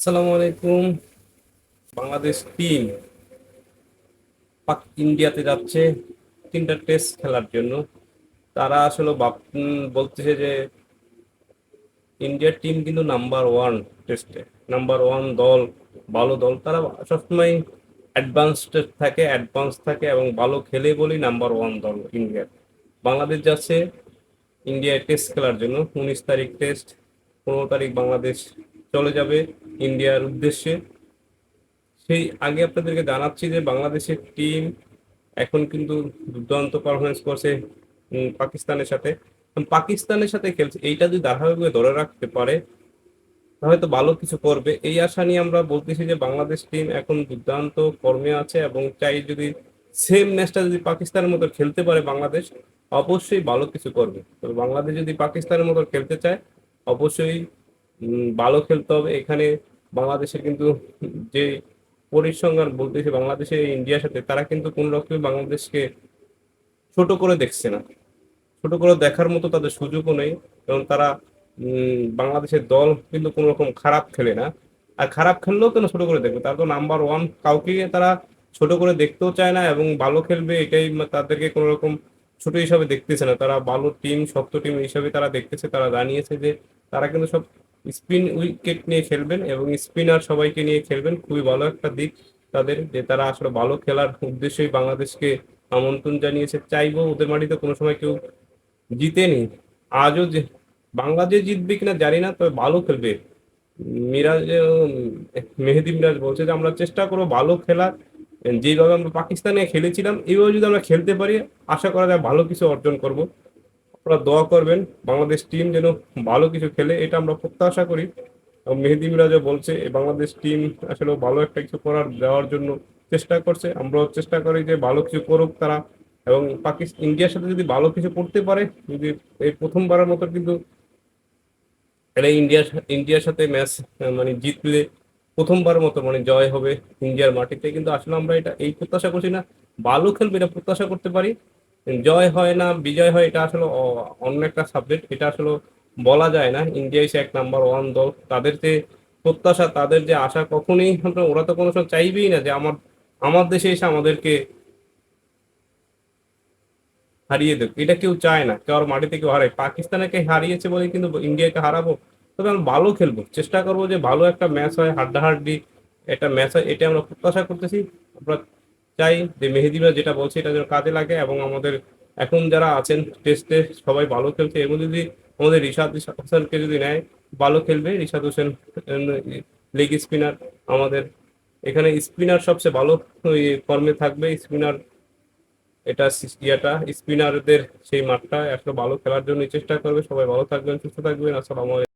আসসালামু আলাইকুম। বাংলাদেশ টিম ইন্ডিয়াতে যাচ্ছে তিনটা টেস্ট খেলার জন্য। তারা আসলে বলতেছে যে ইন্ডিয়ার টিম কিন্তু নাম্বার ওয়ান টেস্টে। নাম্বার ওয়ান দল, ভালো দল। তারা সবসময় অ্যাডভান্সড থাকে, অ্যাডভান্স থাকে এবং ভালো খেলে বলেই নাম্বার ওয়ান দল ইন্ডিয়ার। বাংলাদেশ যাচ্ছে ইন্ডিয়ায় টেস্ট খেলার জন্য। উনিশ তারিখ টেস্ট, পনেরো তারিখ বাংলাদেশ চলে যাবে ইন্ডিয়ার উদ্দেশ্যে। সেই আগে আপনাদেরকে জানাচ্ছি যে বাংলাদেশের টিম এখন কিন্তু দুর্দান্ত পারফরমেন্স করছে পাকিস্তানের সাথে। পাকিস্তানের সাথে খেলছে, এইটা যদি ধারাবাহিকভাবে ধরে রাখতে পারে তাহলে তো ভালো কিছু করবে। এই আশা নিয়ে আমরা বলতেছি যে বাংলাদেশ টিম এখন দুর্দান্ত কর্মে আছে এবং চাই যদি সেম ম্যাচটা যদি পাকিস্তানের মতো খেলতে পারে বাংলাদেশ, অবশ্যই ভালো কিছু করবে। তবে বাংলাদেশ যদি পাকিস্তানের মতো খেলতে চায়, অবশ্যই ভালো খেলতে হবে। এখানে বাংলাদেশের কিন্তু যে পরিসংখ্যান বলতেছে, বাংলাদেশে, ইন্ডিয়ার সাথে, তারা কিন্তু কোন রকমই বাংলাদেশকে ছোট করে দেখছে না। ছোট করে দেখার মতো তাদের সুযোগও নেই। এবং তারা বাংলাদেশের দল কিন্তু কোনো রকম খারাপ খেলে না। আর খারাপ খেললেও কেন ছোট করে দেখবে। তারা তো নাম্বার ওয়ান কাউকে তারা ছোট করে দেখতেও চায় না এবং ভালো খেলবে এটাই তাদেরকে কোনো রকম ছোট হিসাবে দেখতেছে না। তারা ভালো টিম শক্ত টিম হিসাবে তারা দেখতেছে, তারা জানিয়েছে যে তারা কিন্তু সব স্পিন উইকেট নিয়ে খেলবেন এবং স্পিনার সবাইকে নিয়ে খেলবেন। খুবই ভালো একটা দিক তাদের, যে তারা আসলে ভালো খেলার উদ্দেশ্যেই বাংলাদেশকে আমন্ত্রণ জানিয়েছে। চাইব ওদের মাটিতে কোনো সময় কেউ জিতেনি আজও যে বাংলাদেশ জিতবে কিনা জানি না, তবে ভালো খেলবে। মিরাজ, মেহেদি মিরাজ বলছে যে, আমরা চেষ্টা করব ভালো খেলার যেভাবে আমরা পাকিস্তানে খেলেছিলাম এইভাবে যদি আমরা খেলতে পারি, আশা করা যায় ভালো কিছু অর্জন করব। আপনারা দোয়া করবেন, বাংলাদেশ টিম যেন ভালো কিছু খেলে, এটা আমরা প্রত্যাশা করি। এবং মেহেদি মিরাজও বলছে বাংলাদেশ টিম আসলে ভালো একটা কিছু করার, দেওয়ার জন্য চেষ্টা করছে। আমরাও চেষ্টা করি যে ভালো কিছু করুক তারা। এবং পাকিস্তান, ইন্ডিয়ার সাথে যদি ভালো কিছু করতে পারে, যদি এই প্রথমবারের মতো কিন্তু এটা ইন্ডিয়ার ইন্ডিয়ার সাথে ম্যাচ মানে জিতলে প্রথমবারের মতো মানে জয় হবে ইন্ডিয়ার মাটিতে। কিন্তু আসলে আমরা এটা এই প্রত্যাশা করছি না। ভালো খেলবে এটা প্রত্যাশা করতে পারি। জয় হয় না, বিজয় হয়, এটা আসলে অন্য একটা সাবজেক্ট এটা আসলে বলা যায় না। ইন্ডিয়া এসে এক নাম্বার ওয়ান দল। তাদের যে প্রত্যাশা, তাদের যে আশা, কখনোই ওরা তো কোনো সময় চাইবেই না যে আমার আমার দেশে এসে আমাদেরকে হারিয়ে দেব এটা কেউ চায় না। কেউ আর মাটিতে কেউ হারায়। পাকিস্তানকে হারিয়েছে বলে কিন্তু ইন্ডিয়াকে হারাবো। তবে আমরা ভালো খেলব। চেষ্টা করব যে ভালো একটা ম্যাচ হয়, হাড্ডাহাড্ডি একটা ম্যাচ হয়, এটা আমরা প্রত্যাশা করতেছি। আমরা চাই যে মেহেদিরা যেটা বলছে এটা যেন কাজে লাগে এবং আমাদের এখন যারা আছেন টেস্টে সবাই ভালো খেলছে। এবং যদি আমাদের রিশাদ হোসেনকে যদি নেয়, ভালো খেলবে। রিশাদ হোসেন লেগ স্পিনার আমাদের। এখানে স্পিনার সবচেয়ে ভালো ফর্মে থাকবে। স্পিনার এটা ইয়েটা স্পিনারদের সেই মাঠটা। একটা ভালো খেলার জন্য চেষ্টা করবে। সবাই ভালো থাকবেন, সুস্থ থাকবেন। আসসালামু আলাইকুম।